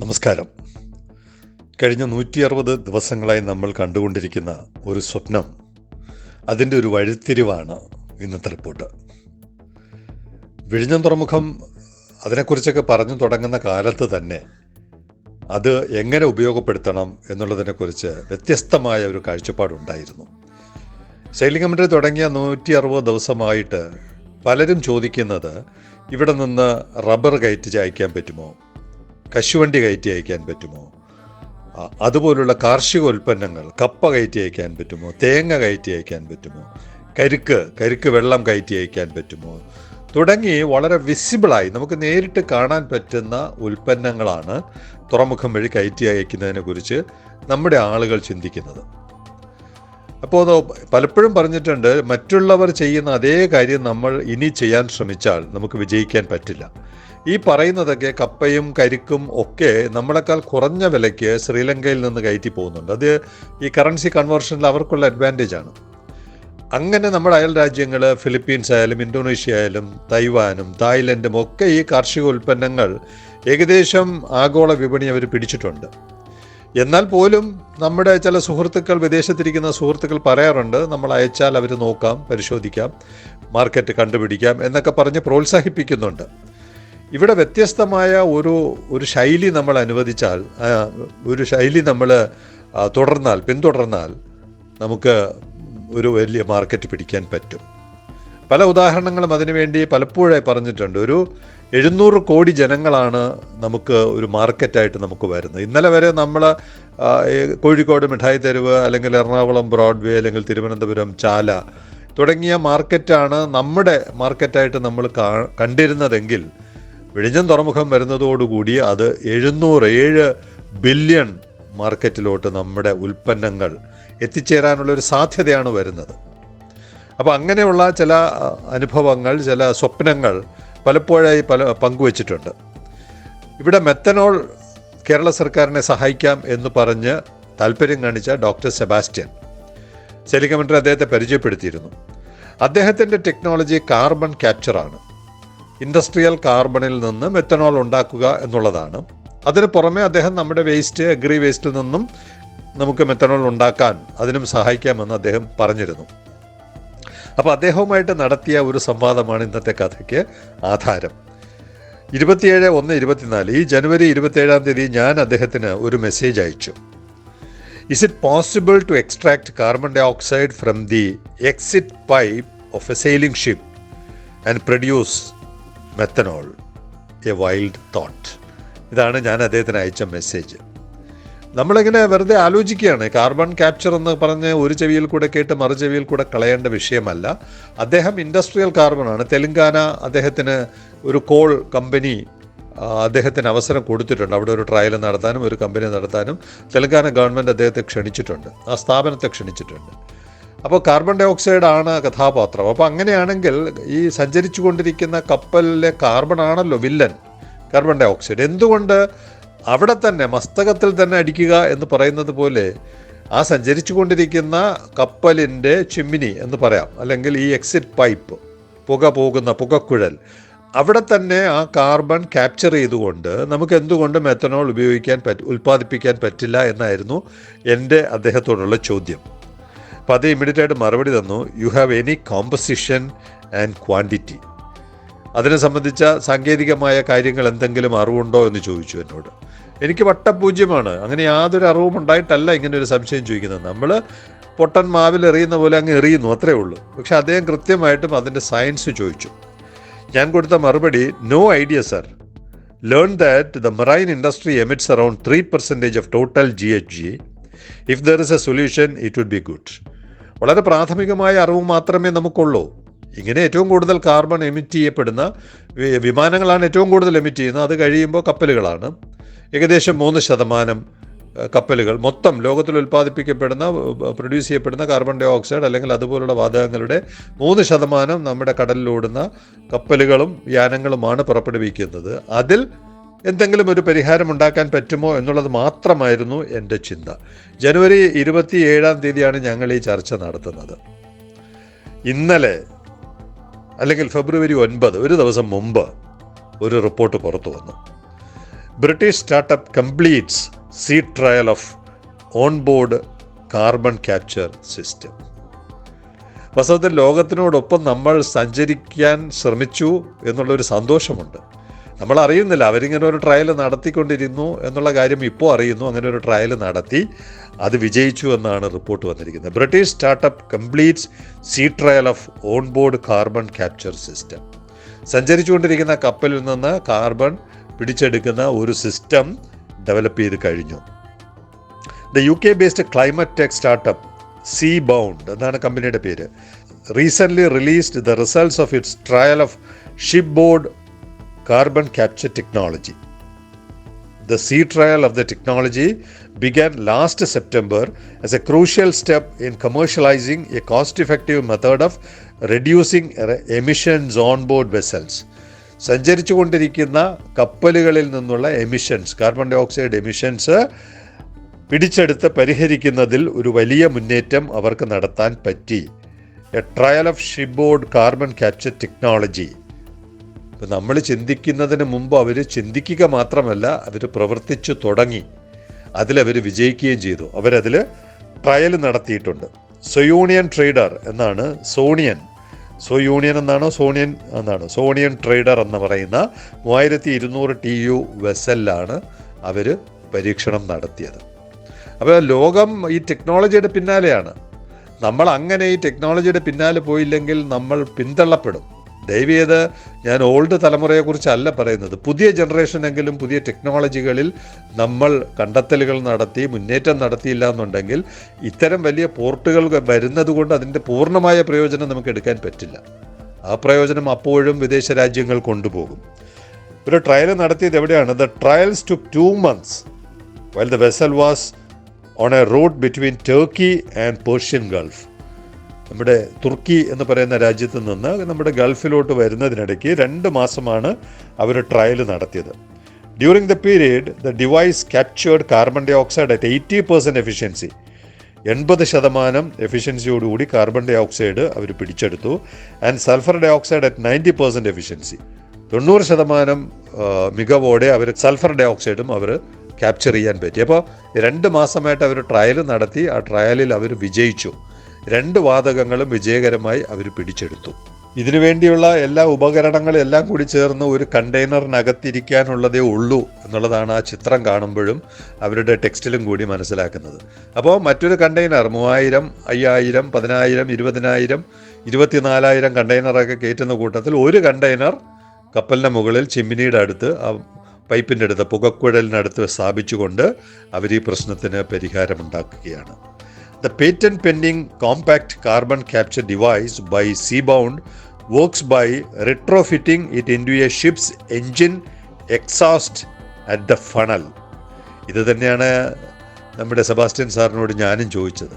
നമസ്കാരം. കഴിഞ്ഞ നൂറ്റി അറുപത് ദിവസങ്ങളായി നമ്മൾ കണ്ടുകൊണ്ടിരിക്കുന്ന ഒരു സ്വപ്നം അതിന്റെ ഒരു വഴിത്തിരിവാണ് ഇന്നത്തെ റിപ്പോർട്ട്. വിഴിഞ്ഞം തുറമുഖം അതിനെക്കുറിച്ചൊക്കെ പറഞ്ഞു തുടങ്ങുന്ന കാലത്ത് തന്നെ അത് എങ്ങനെ ഉപയോഗപ്പെടുത്തണം എന്നുള്ളതിനെക്കുറിച്ച് വ്യത്യസ്തമായ ഒരു കാഴ്ചപ്പാടുണ്ടായിരുന്നു. സെയിലിംഗ് കമ്മിറ്റി തുടങ്ങിയ നൂറ്റി അറുപത് ദിവസമായിട്ട് പലരും ചോദിക്കുന്നത് ഇവിടെ നിന്ന് റബ്ബർ കയറ്റി അയക്കാൻ പറ്റുമോ? കശുവണ്ടി കയറ്റി അയക്കാൻ പറ്റുമോ? അതുപോലുള്ള കാർഷിക ഉൽപ്പന്നങ്ങൾ കപ്പ കയറ്റി അയക്കാൻ പറ്റുമോ? തേങ്ങ കയറ്റി അയക്കാൻ പറ്റുമോ? കരിക്ക് കരിക്ക് വെള്ളം കയറ്റി അയക്കാൻ പറ്റുമോ? തുടങ്ങി വളരെ വിസിബിളായി നമുക്ക് നേരിട്ട് കാണാൻ പറ്റുന്ന ഉൽപ്പന്നങ്ങളാണ് തുറമുഖം വഴി കയറ്റി അയക്കുന്നതിനെ കുറിച്ച് നമ്മുടെ ആളുകൾ ചിന്തിക്കുന്നത്. അപ്പോൾ പലപ്പോഴും പറഞ്ഞിട്ടുണ്ട് മറ്റുള്ളവർ ചെയ്യുന്ന അതേ കാര്യം നമ്മൾ ഇനി ചെയ്യാൻ ശ്രമിച്ചാൽ നമുക്ക് വിജയിക്കാൻ പറ്റില്ല. ഈ പറയുന്നതൊക്കെ കപ്പയും കരിക്കും ഒക്കെ നമ്മളെക്കാൾ കുറഞ്ഞ വിലയ്ക്ക് ശ്രീലങ്കയിൽ നിന്ന് കയറ്റി പോകുന്നുണ്ട്. അത് ഈ കറൻസി കൺവേർഷനിൽ അവർക്കുള്ള അഡ്വാന്റേജ് ആണ്. അങ്ങനെ നമ്മുടെ അയൽ രാജ്യങ്ങൾ ഫിലിപ്പീൻസ് ആയാലും ഇന്തോനേഷ്യ ആയാലും തൈവാനും തായ്ലൻഡും ഒക്കെ ഈ കാർഷിക ഉൽപ്പന്നങ്ങൾ ഏകദേശം ആഗോള വിപണി അവർ പിടിച്ചിട്ടുണ്ട്. എന്നാൽ പോലും നമ്മുടെ ചില സുഹൃത്തുക്കൾ വിദേശത്തിരിക്കുന്ന സുഹൃത്തുക്കൾ പറയാറുണ്ട് നമ്മൾ അയച്ചാൽ അവർ നോക്കാം പരിശോധിക്കാം മാർക്കറ്റ് കണ്ടുപിടിക്കാം എന്നൊക്കെ പറഞ്ഞ് പ്രോത്സാഹിപ്പിക്കുന്നുണ്ട്. ഇവിടെ വ്യത്യസ്തമായ ഒരു ഒരു ശൈലി നമ്മൾ അനുവദിച്ചാൽ ഒരു ശൈലി നമ്മൾ തുടർന്നാൽ പിന്തുടർന്നാൽ നമുക്ക് ഒരു വലിയ മാർക്കറ്റ് പിടിക്കാൻ പറ്റും. പല ഉദാഹരണങ്ങളും അതിനുവേണ്ടി പലപ്പോഴായി പറഞ്ഞിട്ടുണ്ട്. ഒരു എഴുന്നൂറ് കോടി ജനങ്ങളാണ് നമുക്ക് ഒരു മാർക്കറ്റായിട്ട് നമുക്ക് വരുന്നത്. ഇന്നലെ വരെ നമ്മൾ കോഴിക്കോട് മിഠായി തെരുവ് അല്ലെങ്കിൽ എറണാകുളം ബ്രോഡ്വേ അല്ലെങ്കിൽ തിരുവനന്തപുരം ചാല തുടങ്ങിയ മാർക്കറ്റാണ് നമ്മുടെ മാർക്കറ്റായിട്ട് നമ്മൾ കണ്ടിരുന്നതെങ്കിൽ വിഴിഞ്ഞം തുറമുഖം വരുന്നതോടുകൂടി അത് എഴുന്നൂറ് ഏഴ് ബില്യൺ മാർക്കറ്റിലോട്ട് നമ്മുടെ ഉൽപ്പന്നങ്ങൾ എത്തിച്ചേരാനുള്ള ഒരു സാധ്യതയാണ് വരുന്നത്. അപ്പോൾ അങ്ങനെയുള്ള ചില അനുഭവങ്ങൾ ചില സ്വപ്നങ്ങൾ പലപ്പോഴായി പല പങ്കുവച്ചിട്ടുണ്ട്. ഇവിടെ മെത്തനോൾ കേരള സർക്കാരിനെ സഹായിക്കാം എന്ന് പറഞ്ഞ് താല്പര്യം കാണിച്ച ഡോക്ടർ സെബാസ്റ്റ്യൻ സെലികമൻഡർ അദ്ദേഹത്തെ പരിചയപ്പെടുത്തിയിരുന്നു. അദ്ദേഹത്തിന്റെ ടെക്നോളജി കാർബൺ ക്യാപ്ചറാണ്. ഇൻഡസ്ട്രിയൽ കാർബണിൽ നിന്ന് മെത്തനോൾ ഉണ്ടാക്കുക എന്നുള്ളതാണ്. അതിന് പുറമെ അദ്ദേഹം നമ്മുടെ വേസ്റ്റ് അഗ്രി വേസ്റ്റിൽ നിന്നും നമുക്ക് മെത്തനോൾ ഉണ്ടാക്കാൻ അതിനും സഹായിക്കാമെന്ന് അദ്ദേഹം പറഞ്ഞിരുന്നു. അപ്പോൾ അദ്ദേഹവുമായിട്ട് നടത്തിയ ഒരു സംവാദമാണ് ഇന്നത്തെ കഥയ്ക്ക് ആധാരം. ഇരുപത്തിയേഴ് ഒന്ന് ഇരുപത്തിനാല് ഈ ജനുവരി ഇരുപത്തിയേഴാം തീയതി ഞാൻ അദ്ദേഹത്തിന് ഒരു മെസ്സേജ് അയച്ചു. Is it possible to extract carbon dioxide from the exit pipe of a sailing ship and produce methanol a wild thought ഇതാണ് ഞാൻ അദ്ദേഹത്തിന് അയച്ച മെസ്സേജ് നമ്മളിങ്ങനെ വെറുതെ ആലോചിക്കുകയാണ് കാർബൺ ക്യാപ്ചർ എന്ന് പറഞ്ഞ് ഒരു ചെവിയിൽ കൂടെ കേട്ട് മറു ചെവിയിൽ കൂടെ കളയേണ്ട വിഷയമല്ല. അദ്ദേഹം ഇൻഡസ്ട്രിയൽ കാർബണാണ് തെലങ്കാന അദ്ദേഹത്തിന് ഒരു കോൾ കമ്പനി അദ്ദേഹത്തിന് അവസരം കൊടുത്തിട്ടുണ്ട്. അവിടെ ഒരു ട്രയൽ നടത്താനും ഒരു കമ്പനി നടത്താനും. തെലങ്കാന ഗവൺമെന്റ് അദ്ദേഹത്തെ ക്ഷണിച്ചിട്ടുണ്ട്. ആ സ്ഥാപനത്തെ ക്ഷണിച്ചിട്ടുണ്ട്. അപ്പോൾ കാർബൺ ഡൈ ഓക്സൈഡ് ആണ് കഥാപാത്രം. അപ്പോൾ അങ്ങനെയാണെങ്കിൽ ഈ സഞ്ചരിച്ചു കൊണ്ടിരിക്കുന്ന കപ്പലിലെ കാർബൺ ആണല്ലോ വില്ലൻ കാർബൺ ഡൈ ഓക്സൈഡ് എന്തുകൊണ്ട് അവിടെ തന്നെ മസ്തകത്തിൽ തന്നെ അടിക്കുക എന്ന് പറയുന്നത് പോലെ ആ സഞ്ചരിച്ചു കൊണ്ടിരിക്കുന്ന കപ്പലിന്റെ ചിമ്മിനി എന്ന് പറയാം അല്ലെങ്കിൽ ഈ എക്സിറ്റ് പൈപ്പ് പുക പോകുന്ന പുകക്കുഴൽ അവിടെ തന്നെ ആ കാർബൺ ക്യാപ്ചർ ചെയ്തുകൊണ്ട് നമുക്ക് എന്തുകൊണ്ട് മെത്തനോൾ ഉപയോഗിക്കാൻ പറ്റ ഉൽപ്പാദിപ്പിക്കാൻ പറ്റില്ല എന്നായിരുന്നു എന്റെ അദ്ദേഹത്തോടുള്ള ചോദ്യം. അപ്പോൾ അത് ഇമ്മീഡിയറ്റ് ആയിട്ട് മറുപടി തന്നു. You have any composition and quantity അതിനെ സംബന്ധിച്ച സാങ്കേതികമായ കാര്യങ്ങൾ എന്തെങ്കിലും അറിവുണ്ടോ എന്ന് ചോദിച്ചു എന്നോട്. എനിക്ക് വട്ടപൂജ്യമാണ്. അങ്ങനെ യാതൊരു അറിവും ഉണ്ടായിട്ടല്ല ഇങ്ങനെ ഒരു സംശയം ചോദിക്കുന്നത്. നമ്മൾ പൊട്ടൻ മാവിൽ എറിയുന്ന പോലെ അങ്ങ് എറിയുന്നു അത്രേ ഉള്ളൂ. പക്ഷെ അദ്ദേഹം കൃത്യമായിട്ടും അതിന്റെ സയൻസ് ചോദിച്ചു. ഞാൻ കൊടുത്ത മറുപടി no idea sir learn that the marine industry emits around three percentage of total G H G if there is a solution it would be good വളരെ പ്രാഥമികമായ അറിവ് മാത്രമേ നമുക്കുള്ളൂ. ഇങ്ങനെ ഏറ്റവും കൂടുതൽ കാർബൺ എമിറ്റ് ചെയ്യപ്പെടുന്ന വിമാനങ്ങളാണ് ഏറ്റവും കൂടുതൽ എമിറ്റ് ചെയ്യുന്നത്. അത് കഴിയുമ്പോൾ കപ്പലുകളാണ്. ഏകദേശം മൂന്ന് ശതമാനം കപ്പലുകൾ മൊത്തം ലോകത്തിൽ ഉൽപ്പാദിപ്പിക്കപ്പെടുന്ന പ്രൊഡ്യൂസ് ചെയ്യപ്പെടുന്ന കാർബൺ ഡൈ ഓക്സൈഡ് അല്ലെങ്കിൽ അതുപോലുള്ള വാതകങ്ങളുടെ മൂന്ന് ശതമാനം നമ്മുടെ കടലിലോടുന്ന കപ്പലുകളും യാനങ്ങളുമാണ് പുറപ്പെടുവിക്കുന്നത്. അതിൽ എന്തെങ്കിലും ഒരു പരിഹാരം ഉണ്ടാക്കാൻ പറ്റുമോ എന്നുള്ളത് മാത്രമായിരുന്നു എന്റെ ചിന്ത. ജനുവരി ഇരുപത്തി ഏഴാം തീയതിയാണ് ഞങ്ങൾ ഈ ചർച്ച നടത്തുന്നത്. ഇന്നലെ അല്ലെങ്കിൽ ഫെബ്രുവരി ഒൻപത് ഒരു ദിവസം മുമ്പ് ഒരു റിപ്പോർട്ട് പുറത്തു വന്നു. British startup completes sea trial of on board carbon capture system. വാസ്തവത്തിൽ ലോകത്തിനോടൊപ്പം നമ്മൾ സഞ്ചരിക്കാൻ ശ്രമിച്ചു എന്നുള്ളൊരു സന്തോഷമുണ്ട്. നമ്മൾ അറിയുന്നില്ല അവരിങ്ങനെ ഒരു ട്രയൽ നടത്തിക്കൊണ്ടിരുന്നു എന്നുള്ള കാര്യം ഇപ്പോൾ അറിയുന്നു. അങ്ങനെ ഒരു ട്രയൽ നടത്തി. അത് വിജയിച്ചു എന്നാണ് റിപ്പോർട്ട് വന്നിരിക്കുന്നത്. British startup completes sea trial of on board carbon capture system സഞ്ചരിച്ചുകൊണ്ടിരിക്കുന്ന കപ്പലിൽ നിന്ന് കാർബൺ പിടിച്ചെടുക്കുന്ന ഒരു സിസ്റ്റം ഡെവലപ്പ് ചെയ്ത് കഴിഞ്ഞു. The U K based climate tech startup Seabound എന്നാണ് കമ്പനിയുടെ പേര്. Recently released the results of its trial of shipboard carbon capture technology. The sea trial of the technology began last September as a crucial step in commercializing a cost effective method of reducing emissions on board vessels. സഞ്ചരിച്ചു കൊണ്ടിരിക്കുന്ന കപ്പലുകളിൽ നിന്നുള്ള emissions carbon dioxide emissions പിടിച്ചെടുത്ത് പരിഹരിക്കുന്നതിൽ ഒരു വലിയ മുന്നേറ്റം അവർക്ക് നടത്താൻ പറ്റി a trial of shipboard carbon capture technology ഇപ്പം നമ്മൾ ചിന്തിക്കുന്നതിന് മുമ്പ് അവർ ചിന്തിക്കുക മാത്രമല്ല അവർ പ്രവർത്തിച്ചു തുടങ്ങി. അതിലവർ വിജയിക്കുകയും ചെയ്തു. അവരതിൽ ട്രയൽ നടത്തിയിട്ടുണ്ട്. സൊയൂണിയൻ ട്രേഡർ എന്നാണ് സോണിയൻ. സോ യൂണിയൻ എന്നാണോ? സോണിയൻ എന്നാണ്. സോണിയൻ ട്രേഡർ എന്ന് പറയുന്ന മൂവായിരത്തി ഇരുന്നൂറ് ടി യു വെസലിലാണ് അവർ പരീക്ഷണം നടത്തിയത്. അപ്പോൾ ലോകം ഈ ടെക്നോളജിയുടെ പിന്നാലെയാണ്. നമ്മൾ അങ്ങനെ ഈ ടെക്നോളജിയുടെ പിന്നാലെ പോയില്ലെങ്കിൽ നമ്മൾ പിന്തള്ളപ്പെടും. ദയവേത് ഞാൻ ഓൾഡ് തലമുറയെക്കുറിച്ചല്ല പറയുന്നത്. പുതിയ ജനറേഷനെങ്കിലും പുതിയ ടെക്നോളജികളിൽ നമ്മൾ കണ്ടെത്തലുകൾ നടത്തി മുന്നേറ്റം നടത്തിയില്ല എന്നുണ്ടെങ്കിൽ ഇത്തരം വലിയ പോർട്ടുകൾ വരുന്നത് കൊണ്ട് അതിന്റെ പൂർണമായ പ്രയോജനം നമുക്ക് എടുക്കാൻ പറ്റില്ല. ആ പ്രയോജനം അപ്പോഴും വിദേശ രാജ്യങ്ങൾ കൊണ്ടുപോകും. ഒരു ട്രയൽ നടത്തിയത് എവിടെയാണ്? The trials to two months while the vessel was on a route between Turkey and Persian Gulf നമ്മുടെ തുർക്കി എന്ന് പറയുന്ന രാജ്യത്ത് നിന്ന് നമ്മുടെ ഗൾഫിലോട്ട് വരുന്നതിനിടയ്ക്ക് രണ്ട് മാസമാണ് അവർ ട്രയൽ നടത്തിയത്. During the period the device captured carbon dioxide at eighty percent efficiency എൺപത് ശതമാനം എഫിഷ്യൻസിയോടുകൂടി കാർബൺ ഡൈ ഓക്സൈഡ് അവർ പിടിച്ചെടുത്തു. And sulphur dioxide at ninety percent efficiency തൊണ്ണൂറ് ശതമാനം മികവോടെ അവർ സൾഫർ ഡൈ ഓക്സൈഡും അവർ ക്യാപ്ചർ ചെയ്യാൻ പറ്റി. അപ്പോൾ രണ്ട് മാസമായിട്ട് അവർ ട്രയൽ നടത്തി. ആ ട്രയലിൽ അവർ വിജയിച്ചു. രണ്ട് വാതകങ്ങളും വിജയകരമായി അവർ പിടിച്ചെടുത്തു. ഇതിനു വേണ്ടിയുള്ള എല്ലാ ഉപകരണങ്ങളും എല്ലാം കൂടി ചേർന്ന് ഒരു കണ്ടെയ്നറിനകത്തിരിക്കാനുള്ളതേ ഉള്ളൂ എന്നുള്ളതാണ് ആ ചിത്രം കാണുമ്പോഴും അവരുടെ ടെക്സ്റ്റിലും കൂടി മനസ്സിലാക്കുന്നത്. അപ്പോൾ മറ്റൊരു കണ്ടെയ്നർ മൂവായിരം അയ്യായിരം പതിനായിരം ഇരുപതിനായിരം ഇരുപത്തിനാലായിരം കണ്ടെയ്നറൊക്കെ കയറ്റുന്ന കൂട്ടത്തിൽ ഒരു കണ്ടെയ്നർ കപ്പലിന്റെ മുകളിൽ ചിമ്മിനിയുടെ അടുത്ത് ആ പൈപ്പിന്റെ അടുത്ത് പുകക്കുഴലിനടുത്ത് സ്ഥാപിച്ചുകൊണ്ട് അവർ ഈ പ്രശ്നത്തിന് പരിഹാരമുണ്ടാക്കുകയാണ്. The patent pending compact carbon capture device by Seabound works by retrofitting it into a ship's engine exhaust at the funnel. ഇത് തന്നെയാണ് നമ്മുടെ സെബാസ്റ്റ്യൻ സാറിനോട് ഞാനും ചോദിച്ചത്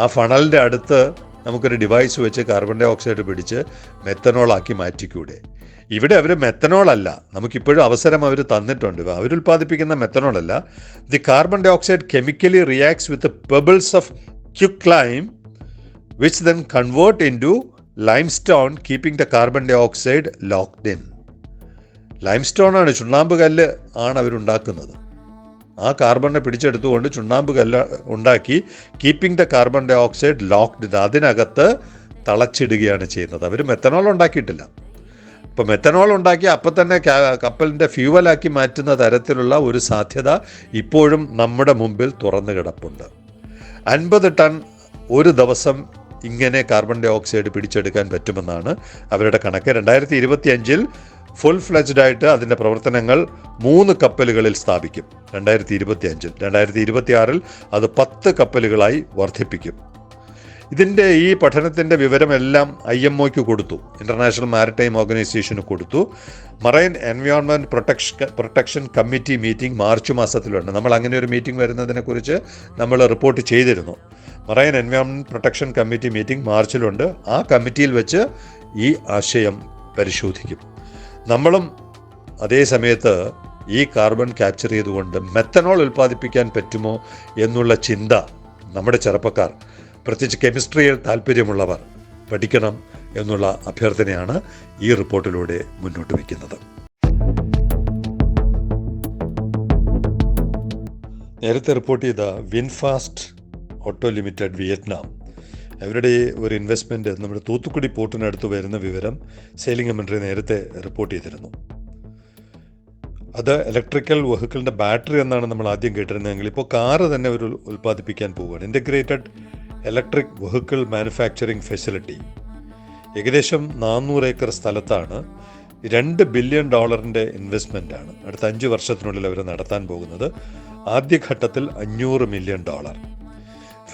ആ ഫണലിന്റെ അടുത്ത് നമുക്കൊരു ഡിവൈസ് വെച്ച് കാർബൺ ഡൈ ഓക്സൈഡ് പിടിച്ച് മെത്തനോളാക്കി മാറ്റിക്കൂടെ? ഇവിടെ അവർ മെത്തനോളല്ല നമുക്കിപ്പോഴും അവസരം അവർ തന്നിട്ടുണ്ട്. അവരുൽപ്പാദിപ്പിക്കുന്ന മെത്തനോളല്ല the carbon dioxide chemically reacts with pebbles of quicklime which then convert into limestone keeping the carbon dioxide locked limestone ആണ് ചുണ്ണാമ്പ് കല്ല് ആണ് അവരുണ്ടാക്കുന്നത്. ആ കാർബണിനെ പിടിച്ചെടുത്തുകൊണ്ട് ചുണ്ണാമ്പ് കല്ല ഉണ്ടാക്കി keeping the carbon dioxide locked അതിനകത്ത് തളച്ചിടുകയാണ് ചെയ്യുന്നത്. അവർ മെത്തനോൾ ഉണ്ടാക്കിയിട്ടില്ല. ഇപ്പോൾ മെത്തനോൾ ഉണ്ടാക്കി അപ്പം തന്നെ കപ്പലിന്റെ ഫ്യൂവലാക്കി മാറ്റുന്ന തരത്തിലുള്ള ഒരു സാധ്യത ഇപ്പോഴും നമ്മുടെ മുമ്പിൽ തുറന്നു കിടപ്പുണ്ട്. അൻപത് ടൺ ഒരു ദിവസം ഇങ്ങനെ കാർബൺ ഡൈ ഓക്സൈഡ് പിടിച്ചെടുക്കാൻ പറ്റുമെന്നാണ് അവരുടെ കണക്ക്. രണ്ടായിരത്തി ഇരുപത്തി അഞ്ചിൽ ഫുൾ ഫ്ലെജ്ഡ് ആയിട്ട് അതിന്റെ പ്രവർത്തനങ്ങൾ മൂന്ന് കപ്പലുകളിൽ സ്ഥാപിക്കും. രണ്ടായിരത്തി ഇരുപത്തി അഞ്ചിൽ രണ്ടായിരത്തി ഇരുപത്തി ആറിൽ അത് പത്ത് കപ്പലുകളായി വർദ്ധിപ്പിക്കും. ഇതിന്റെ ഈ പഠനത്തിന്റെ വിവരമെല്ലാം ഐ എം ഒക്ക് കൊടുത്തു. ഇന്റർനാഷണൽ മാരിടൈം ഓർഗനൈസേഷന് കൊടുത്തു. Marine environment protection protection committee meeting March മാസത്തിലുണ്ട്. നമ്മൾ അങ്ങനെ ഒരു മീറ്റിംഗ് വരുന്നതിനെക്കുറിച്ച് നമ്മൾ റിപ്പോർട്ട് ചെയ്തിരുന്നു. Marine environment protection committee meeting മാർച്ചിലുണ്ട്. ആ കമ്മിറ്റിയിൽ വെച്ച് ഈ ആശയം പരിശോധിക്കും. നമ്മളും അതേ സമയത്ത് ഈ കാർബൺ ക്യാപ്ചർ ചെയ്തുകൊണ്ട് മെത്തനോൾ ഉൽപ്പാദിപ്പിക്കാൻ പറ്റുമോ എന്നുള്ള ചിന്ത നമ്മുടെ ചെറുപ്പക്കാർ പ്രത്യേകിച്ച് കെമിസ്ട്രിയിൽ താല്പര്യമുള്ളവർ പഠിക്കണം എന്നുള്ള അഭ്യർത്ഥനയാണ് ഈ റിപ്പോർട്ടിലൂടെ മുന്നോട്ട് വയ്ക്കുന്നത്. നേരത്തെ റിപ്പോർട്ട് ചെയ്ത വിൻഫാസ്റ്റ് ഓട്ടോ ലിമിറ്റഡ് വിയറ്റ്നാം അവരുടെ ഒരു ഇൻവെസ്റ്റ്മെന്റ് നമ്മുടെ തൂത്തുക്കുടി പോർട്ടിനടുത്ത് വരുന്ന വിവരം സെയിലിംഗ് കമൻട്രി നേരത്തെ റിപ്പോർട്ട് ചെയ്തിരുന്നു. അത് ഇലക്ട്രിക്കൽ വെഹിക്കിളിന്റെ ബാറ്ററി എന്നാണ് നമ്മൾ ആദ്യം കേട്ടിരുന്നതെങ്കിൽ ഇപ്പോൾ കാറ് തന്നെ ഒരു ഉൽപ്പാദിപ്പിക്കാൻ പോവുകയാണ്. Integrated electric vehicle manufacturing facility ഏകദേശം നാനൂറ് ഏക്കർ സ്ഥലത്താണ് രണ്ട് ബില്യൺ ഡോളറിന്റെ ഇൻവെസ്റ്റ്മെന്റ് ആണ്. അടുത്ത അഞ്ച് വർഷത്തിനുള്ളിൽ അവർ നടത്താൻ പോകുന്നത്. ആദ്യഘട്ടത്തിൽ അഞ്ഞൂറ് മില്യൺ ഡോളർ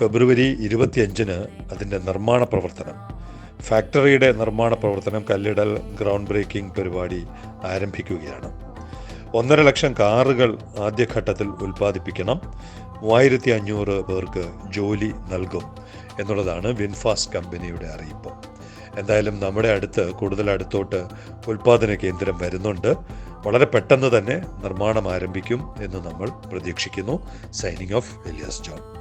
ഫെബ്രുവരി ഇരുപത്തിയഞ്ചിന് അതിന്റെ നിർമ്മാണ പ്രവർത്തനം. ഫാക്ടറിയുടെ നിർമ്മാണ പ്രവർത്തനം കല്ലിടൽ ഗ്രൗണ്ട് ബ്രേക്കിംഗ് പരിപാടി ആരംഭിക്കുകയാണ്. ഒന്നര ലക്ഷം കാറുകൾ ആദ്യഘട്ടത്തിൽ ഉൽപ്പാദിപ്പിക്കണം. മൂവായിരത്തി അഞ്ഞൂറ് പേർക്ക് ജോലി നൽകും എന്നുള്ളതാണ് വിൻഫാസ്റ്റ് കമ്പനിയുടെ അറിയിപ്പ്. എന്തായാലും നമ്മുടെ അടുത്ത് കൂടുതൽ അടുത്തോട്ട് ഉൽപ്പാദന കേന്ദ്രം വരുന്നുണ്ട്. വളരെ പെട്ടെന്ന് തന്നെ നിർമ്മാണം ആരംഭിക്കും എന്ന് നമ്മൾ പ്രതീക്ഷിക്കുന്നു. Signing off Elias John